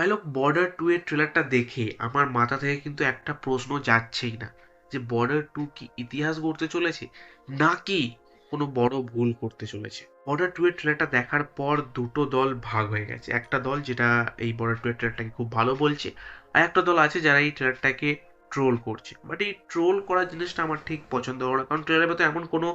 ভাই border two এর ট্রেলারটা দেখে আমার মাথা থেকে কিন্তু একটা প্রশ্ন যাচ্ছেই না যে বর্ডার টু কি ইতিহাস গড়তে চলেছে নাকি কোনো বড় ভুল করতে চলেছে? বর্ডার টু এর ট্রেলারটা দেখার পর দুটো দল ভাগ হয়ে গেছে। একটা দল যেটা এই বর্ডার টু এর ট্রেলারটাকে খুব ভালো বলছে আর একটা দল আছে যারা এই ট্রেলারটাকে ট্রোল করছে। বাট এই ট্রোল করার জিনিসটা আমার ঠিক পছন্দ না। কারণ ট্রেলারের ভেতরে এমন কোনো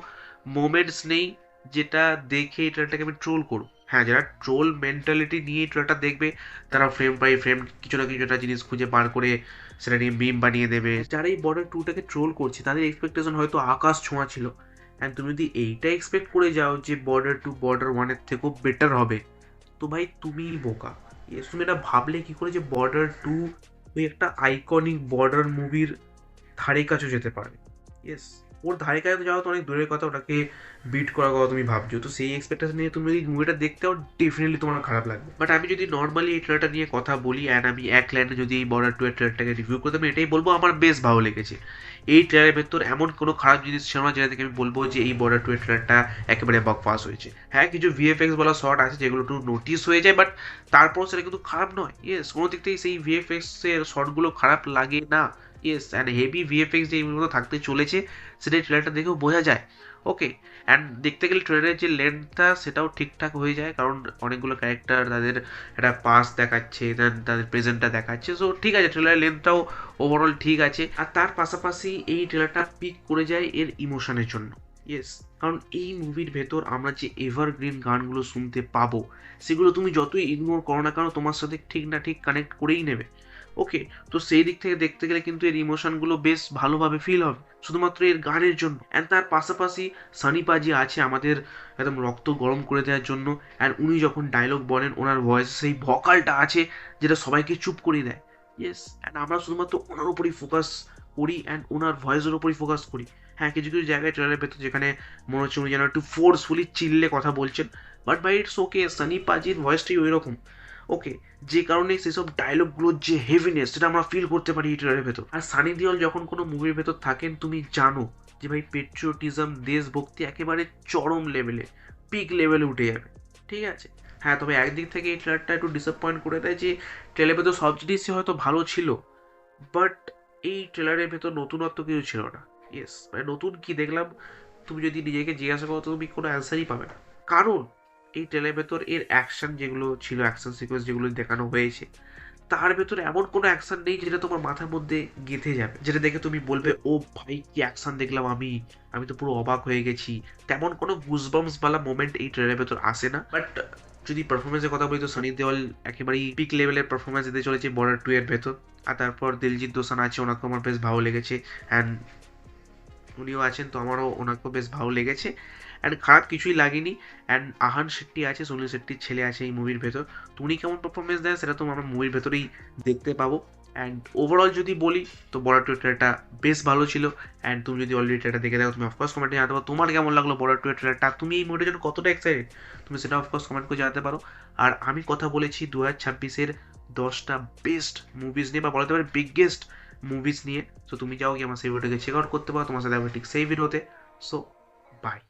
মোমেন্টস নেই যেটা দেখে এই ট্রেলারটাকে আমি ট্রোল করব। হ্যাঁ যারা ট্রোল মেন্টালিটি নিয়ে ট্রেলারটা দেখবে, তারা ফ্রেম বাই ফ্রেম কিছু না কিছু একটা জিনিস খুঁজে বার করে সেটা নিয়ে মিম বানিয়ে দেবে। যারা এই বর্ডার টুটাকে ট্রোল করছে, তাদের এক্সপেকটেশন হয়তো আকাশ ছোঁয়া ছিল। অ্যান্ড তুমি যদি এইটা এক্সপেক্ট করে যাও যে বর্ডার টু বর্ডার ওয়ানের থেকেও বেটার হবে, তো ভাই তুমিই বোকা। তুমি এটা ভাবলে কী করে যে বর্ডার টু ওই একটা আইকনিক বর্ডার মুভির ধারে কাছেও যেতে পারবে? ইয়েস ওর ধারে কাছে যাওয়া তো অনেক দূরের কথা, ওটাকে বিট করার কথা তুমি ভাবছ। তো সেই এক্সপেকটেশন নিয়ে তুমি যদি মুভিটা দেখতেও ডেফিনেটলি তোমার খারাপ লাগবে। বাট আমি যদি নর্মালি এই ট্রেলারটা নিয়ে কথা বলি অ্যান্ড আমি এক লাইনে যদি এই বর্ডার টু এর ট্রেলারটাকে রিভিউ করতে আমি এটাই বলব আমার বেশ ভালো লেগেছে। এই ট্রেলারের ভেতর এমন কোনো খারাপ জিনিস ছিল না যেটা থেকে আমি বলব যে এই বর্ডার টু এর ট্রেলারটা একেবারে বকফাস হয়েছে। হ্যাঁ কিছু ভিএফএক্স বলা শর্ট আছে যেগুলো একটু নোটিস হয়ে যায় বাট তারপর সেটা কিন্তু খারাপ নয়। ইয়েস কোনো দিক থেকে সেই ভিএফএক্স এর শর্টগুলো খারাপ লাগে না। ইয়েস অ্যান্ড হেভি ভিএফএক্স যে এগুলো থাকতে চলেছে সেটা ট্রেলারটা দেখেও বোঝা যায়। ওকে অ্যান্ড দেখতে গেলে ট্রেলারের যে লেন্থটা সেটাও ঠিকঠাক হয়ে যায়, কারণ অনেকগুলো ক্যারেক্টার তাদের একটা পাস দেখাচ্ছে দেন তাদের প্রেজেন্টটা দেখাচ্ছে সো ঠিক আছে ট্রেলারের লেন্থটাও ওভারঅল ঠিক আছে। আর তার পাশাপাশি এই ট্রেলারটা পিক করে যায় এর ইমোশনের জন্য। ইয়েস কারণ এই মুভির ভেতর আমরা যে এভারগ্রিন গানগুলো শুনতে পাবো, সেগুলো তুমি যতই ইগনোর করো না কেন, তোমার সাথে ঠিক না ঠিক কানেক্ট করেই নেবে। ওকে, তো সেই দিক থেকে দেখতে গেলে কিন্তু এর ইমোশনগুলো বেশ ভালোভাবে ফিল হবে, শুধুমাত্র এর গানের জন্য। অ্যান্ড তার পাশাপাশি সানি পাজি আছে আমাদের একদম রক্ত গরম করে দেওয়ার জন্য। অ্যান্ড উনি যখন ডায়লগ বলেন, ওনার ভয়েস সেই ভকালটা আছে যেটা সবাইকে চুপ করে দেয়। ইয়েস অ্যান্ড আমরা শুধুমাত্র ওনার উপরই ফোকাস করি অ্যান্ড ওনার ভয়েসের উপরই ফোকাস করি। হ্যাঁ কিছু কিছু জায়গায় ট্রেলারের ভেতর যেখানে মনে হচ্ছে উনি যেন একটু ফোর্সফুলি চিল্লে কথা বলছেন। But by it's okay Sunny পাজির ভয়েসটাই ওই রকম ওকে, যে কারণে সেসব ডায়লগগুলোর যে হেভিনেস সেটা আমরা ফিল করতে পারি এই ট্রেলারের ভেতর। আর সানি দিওল যখন কোনো মুভির ভেতর থাকেন, তুমি জানো যে ভাই পেট্রিয়টিজম দেশভক্তি একেবারে চরম লেভেলে পিক লেভেলে উঠে যাবে। ঠিক আছে? হ্যাঁ তবে একদিক থেকে এই ট্রেলারটা একটু ডিসঅ্যাপয়েন্ট করে দেয় যে ট্রেলারের ভেতর সব জিনিসই হয়তো ভালো ছিল বাট এই ট্রেলারের ভেতর নতুনত্ব কিছু ছিল না। ইয়েস মানে নতুন কি দেখলাম, তুমি যদি নিজেকে জিজ্ঞাসা করো, তো তুমি কোনো অ্যান্সারই পাবে না। কারণ এই ট্রেলের ভেতর এর অ্যাকশন যেগুলো ছিল অ্যাকশন সিকোয়েন্স যেগুলো দেখানো হয়েছে, তার ভেতরে এমন কোনো অ্যাকশন নেই যেটা তোমার মাথার মধ্যে গেঁথে যাবে। যেটা দেখে তুমি বলবে, ও ভাই, কি অ্যাকশন দেখলাম আমি। আমি তো পুরো অবাক হয়ে গেছি। তেমন কোনো গুজবামস বালা মোমেন্ট এই ট্রেলের ভেতর আসে না। বাট যদি পারফরমেন্সের কথা বলি, তো সানি দেওয়াল একেবারেই পিক লেভেলের পারফরমেন্স দিতে চলেছে বর্ডার টু এর ভেতর। আর তারপর দিলজিৎ দোসান আছে ওনাকে আমার বেশ ভালো লেগেছে। অ্যান্ড উনিও আছেন, তো আমারও ওনাকেও বেশ ভালো লেগেছে। অ্যান্ড খারাপ কিছুই লাগেনি। অ্যান্ড আহান শেট্টি আছে, সুনীল শেট্টির ছেলে আছে এই মুভির ভেতর। তো উনি কেমন পারফরমেন্স দেয় সেটা তো আমরা মুভির ভেতরেই দেখতে পাবো। অ্যান্ড ওভারঅল যদি বলি, তো বর্ডার টু ট্রেলারটা বেশ ভালো ছিল। অ্যান্ড তুমি যদি অলরেডি ট্রেলারটা দেখে দেখো তুমি অফকোর্স কমেন্টে জানাতে পারো। তোমার কেমন লাগল বর্ডার টু ট্রেলারটা তুমি এই মুভিটার জন্য কতটা এক্সাইটেড তুমি সেটা অফকোর্স কমেন্ট করে জানাতে পারো। আর আমি কথা বলেছি দু হাজার ছাব্বিশের দশটা বেস্ট মুভিজ নিয়ে, বা বলতে পারে বিগেস্ট মুভিজ নিয়ে। সো তুমি যাও কি আমার সেই ভিডিওটাকে চেক আউট করতে পারো। তোমার সাথে ঠিক সেই ভিডিওতে সো বাই